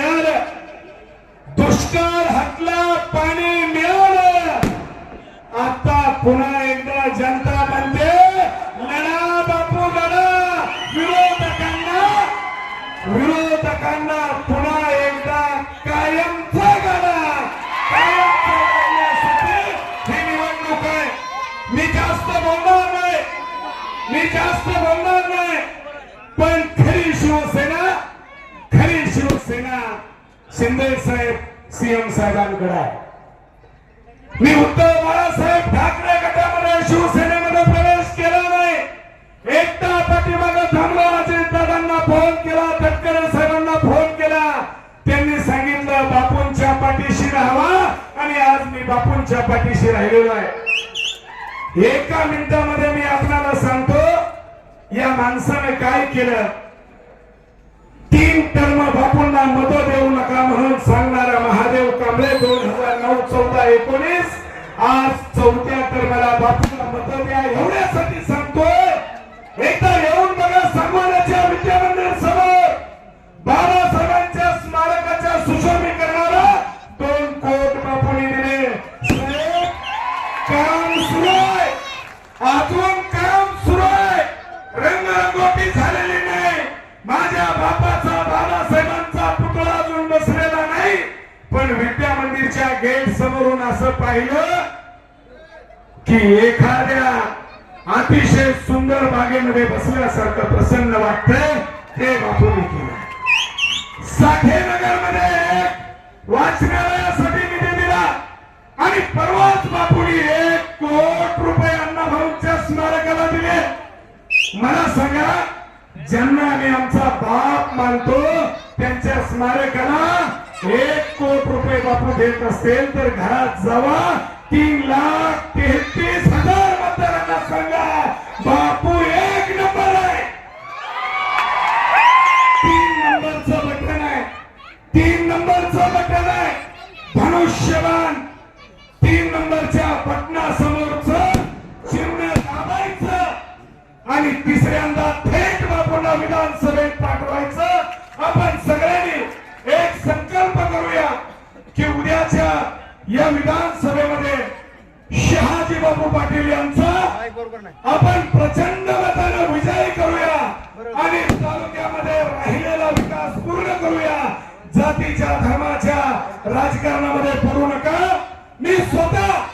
मिळालं. दुष्काळ हटला पाणी मिळालं. आता पुन्हा एकदा जनता म्हणते लढा बापू लढा विरोधकांना विरोधकांना पुन्हा एकदा कायमचा गडा कायमचा करण्यासाठी ही निवडणूक आहे. मी जास्त बोलणार नाही. मी जास्त बोलणार नाही. पण खरी शिवसेना खरी शिवसेना शिंदे साहेब सीएम साहेबांकडे आहे. मी उद्धव बाळासाहेब ठाकरे गटामध्ये शिवसेनेमध्ये प्रवेश केला नाही. एकदा पाठीमागे थांबलो अजित दादांना फोन केला तटकरे साहेबांना फोन केला. त्यांनी सांगितलं बापूंच्या पाठीशी राहावा आणि आज मी बापूंच्या पाठीशी राहिलेलो आहे. एका मिनिटामध्ये मी आपल्याला सांगतो या माणसाने काय केलं? तीन टर्म बापूंना मत देऊ नका म्हणून सांगणारा महादेव कांबळे दोन हजार नऊ चौदा एकोणीस. आज चौथ्या टर्मला बापूंना मत द्या. एवढ्यासाठी गेट समोरून असं पाहिलं की एखाद्या अतिशय सुंदर बागेमध्ये बसल्यासारखं प्रसन्न वाटतंय ते बापूने केलं साठेनगरमध्ये वाचनालयासाठी निधी दिला आणि परवाच बापूने एक कोट रुपये अण्णाभाऊंच्या स्मारकाला दिले. मला सांगा ज्यांना आम्ही आमचा बाप मानतो त्यांच्या स्मारकाला एक कोट रुपये बापू देत असतील तर घरात जावा. तीन लाख तेहतीस हजार मतदारांना सांगा. बापू एक नंबर आहे. तीन नंबरचं बटन आहे. तीन नंबरचं बटन आहे. धनुष्यबाण. तीन नंबरच्या बटनासमोरच चिन्ह दाबायचं. आणि तिसऱ्यांदा थेट बापूंना विधानसभेत पाठवायचं. आपण या विधानसभेमध्ये शहाजी बापू पाटील यांचा आपण प्रचंड मतानं विजय करूया आणि तालुक्यामध्ये राहिलेला विकास पूर्ण करूया. जातीच्या धर्माच्या राजकारणामध्ये पडू नका. मी स्वतः